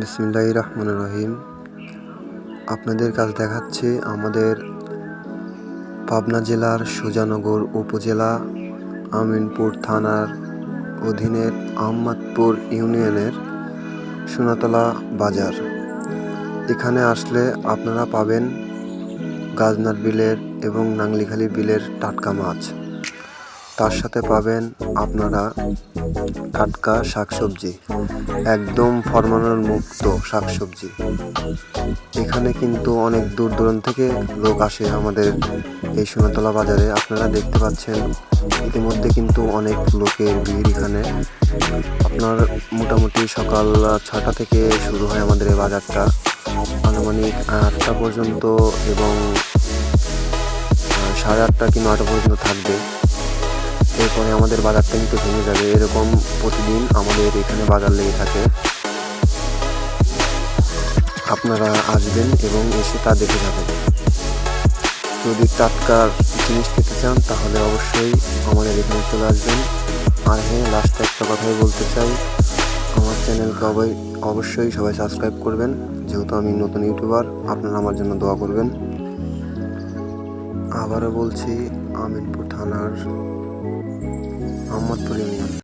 বিসমিল্লাহ রহমান রহিম আপনাদের কাছে দেখাচ্ছি আমাদের পাবনা জেলার সুজানগর উপজেলা, আমিনপুর থানার অধীনের আহমদপুর ইউনিয়নের সোনাতলা বাজার। এখানে আসলে আপনারা পাবেন গাজনার বিলের এবং নাংলিখালি বিলের টাটকা মাছ। তার সাথে পাবেন আপনারা টাটকা শাকসবজি, একদম ফরমানোর মুক্ত শাকসবজি। এখানে কিন্তু অনেক দূর দূরান্ত থেকে লোক আসে আমাদের এই সোনাতলা বাজারে। আপনারা দেখতে পাচ্ছেন, ইতিমধ্যে কিন্তু অনেক লোকের ভিড় এখানে। আপনার মোটামুটি সকাল ছটা থেকে শুরু হয় আমাদের এই বাজারটা। আনুমানিক আটটা পর্যন্ত এবং সাড়ে আটটা কি নয়টা পর্যন্ত থাকবে। এরপরে আমাদের বাজারটা কিন্তু ভেঙে যাবে। এরকম প্রতিদিন আমাদের এখানে বাজার লেগে থাকে। আপনারা আসবেন এবং এসে তা দেখে যাবেন। যদি টাটকা জিনিস খেতে চান, তাহলে অবশ্যই আমাদের এখানে চলে আসবেন। আর হ্যাঁ লাস্টে একটা কথাই বলতে চাই। আমার চ্যানেলকে অবৈ অবশ্যই সবাই সাবস্ক্রাইব করবেন। যেহেতু আমি নতুন ইউটিউবার, আপনারা আমার জন্য দোয়া করবেন। আবারও বলছি, আমিনপুর থানার Amma duruyor.